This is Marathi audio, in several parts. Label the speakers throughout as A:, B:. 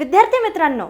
A: विद्यार्थी मित्रांनो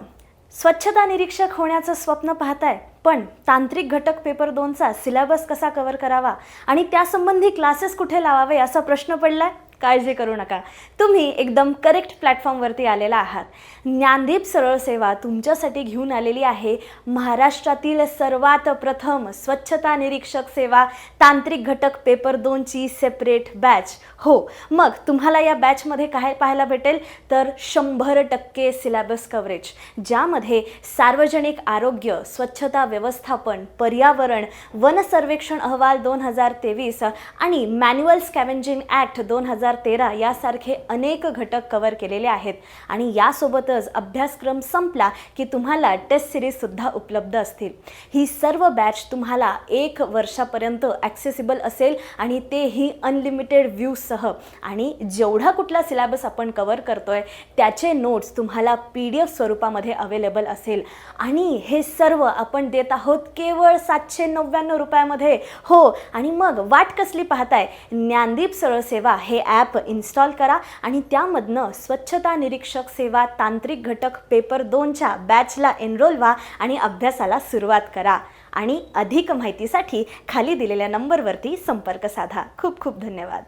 A: स्वच्छता निरीक्षक होण्याचं स्वप्न पाहताय पण तांत्रिक घटक पेपर दोनचा सिलेबस कसा कव्हर करावा आणि त्यासंबंधी क्लासेस कुठे लावावे असा प्रश्न पडलाय? काळजी करू नका. तुम्ही एकदम करेक्ट प्लॅटफॉर्मवरती आलेला आहात. ज्ञानदीप सरळ सेवा तुमच्यासाठी घेऊन आलेली आहे. महाराष्ट्रातील सर्वात प्रथम स्वच्छता निरीक्षक सेवा तांत्रिक घटक पेपर दोनची सेपरेट बॅच हो मग तुम्हाला या बॅचमध्ये काय पाहायला भेटेल? तर शंभर टक्के सिलेबस कव्हरेज ज्यामध्ये सार्वजनिक आरोग्य स्वच्छता व्यवस्थापन पर्यावरण वन सर्वेक्षण अहवाल दोन हजार तेवीस आणि मॅन्युअल स्कॅव्हेंजिंग ॲक्ट दोन हजार तेरा यासारखे अनेक घटक कव्हर केलेले आहेत. आणि यासोबतच अभ्यासक्रम संपला की तुम्हाला टेस्ट सिरीजसुद्धा उपलब्ध असतील. ही सर्व बॅच तुम्हाला एक वर्षापर्यंत ॲक्सेसिबल असेल आणि तेही अनलिमिटेड व्ह्यूसह आणि जेवढा कुठला सिलेबस आपण कव्हर करतोय त्याचे नोट्स तुम्हाला पी डी एफ स्वरूपामध्ये अवेलेबल असेल. आणि हे सर्व आपण देत आहोत केवळ सातशे नव्याण्णव रुपयामध्ये. हो आणि मग वाट कसली पाहताय? ज्ञानदीप सरळ सेवा हे ॲप इन्स्टॉल करा आणि त्यामधनं स्वच्छता निरीक्षक सेवा तांत्रिक घटक पेपर दोनच्या बॅचला एनरोल व्हा आणि अभ्यासाला सुरुवात करा. आणि अधिक माहितीसाठी खाली दिलेल्या नंबरवरती संपर्क साधा. खूप खूप धन्यवाद.